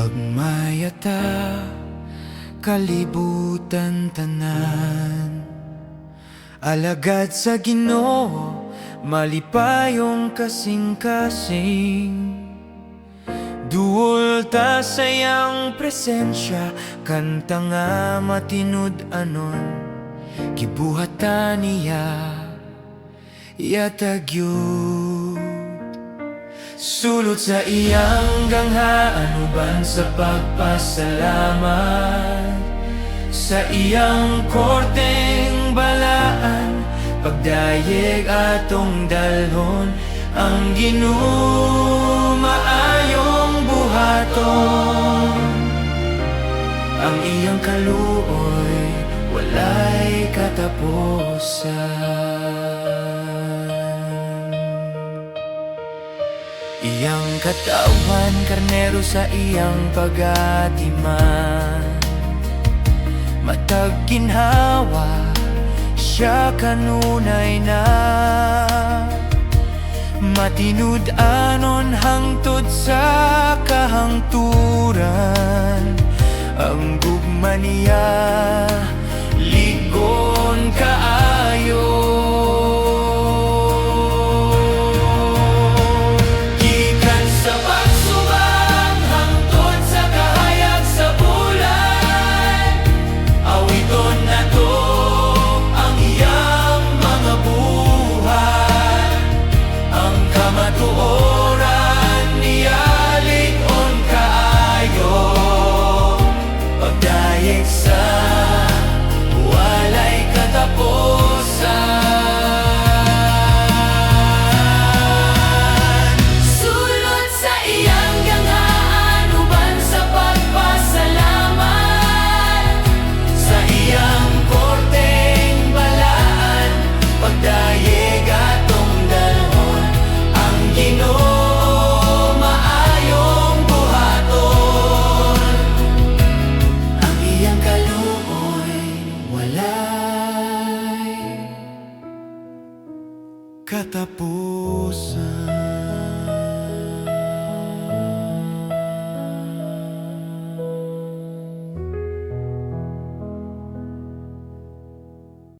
Pagmayata, kalibutan tanan. Alagad sa ginoo, malipayong kasing-kasing. Duol ta sayang presensya, kanta nga matinud anon. Kibuhata niya, yatagyo Sulot sa iyang ganghaan Uban sa pagpasalamat. Sa iyang korteng balaan Pagdayeg atong dalhon Ang ginumaayong buhaton. Ang iyang kaluoy Walay katapusan Iyang katawan, karnero sa iyang pagatiman Matag ginhawa, siya kanunay na. Matinud anon hangtod sa kahangturan. Ang gugma niya, Katapusan